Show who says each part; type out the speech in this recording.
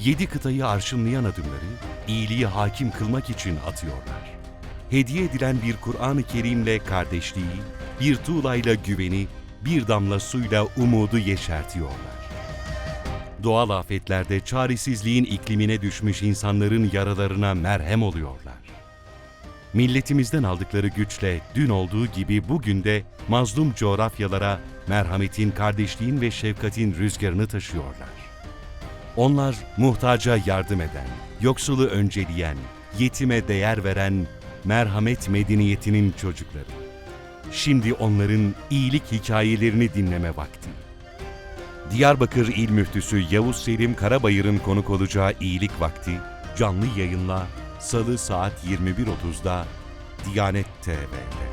Speaker 1: yedi kıtayı arşınlayan adımları iyiliği hakim kılmak için atıyorlar. Hediye edilen bir Kur'an-ı Kerim'le kardeşliği, bir tuğlayla güveni, bir damla suyla umudu yeşertiyorlar. Doğal afetlerde çaresizliğin iklimine düşmüş insanların yaralarına merhem oluyorlar. Milletimizden aldıkları güçle dün olduğu gibi bugün de mazlum coğrafyalara merhametin, kardeşliğin ve şefkatin rüzgarını taşıyorlar. Onlar muhtaca yardım eden, yoksulu önceleyen, yetime değer veren merhamet medeniyetinin çocukları. Şimdi onların iyilik hikayelerini dinleme vakti. Diyarbakır İl Müftüsü Yavuz Selim Karabayır'ın konuk olacağı iyilik vakti canlı yayınla Salı saat 21.30'da Diyanet TV'de.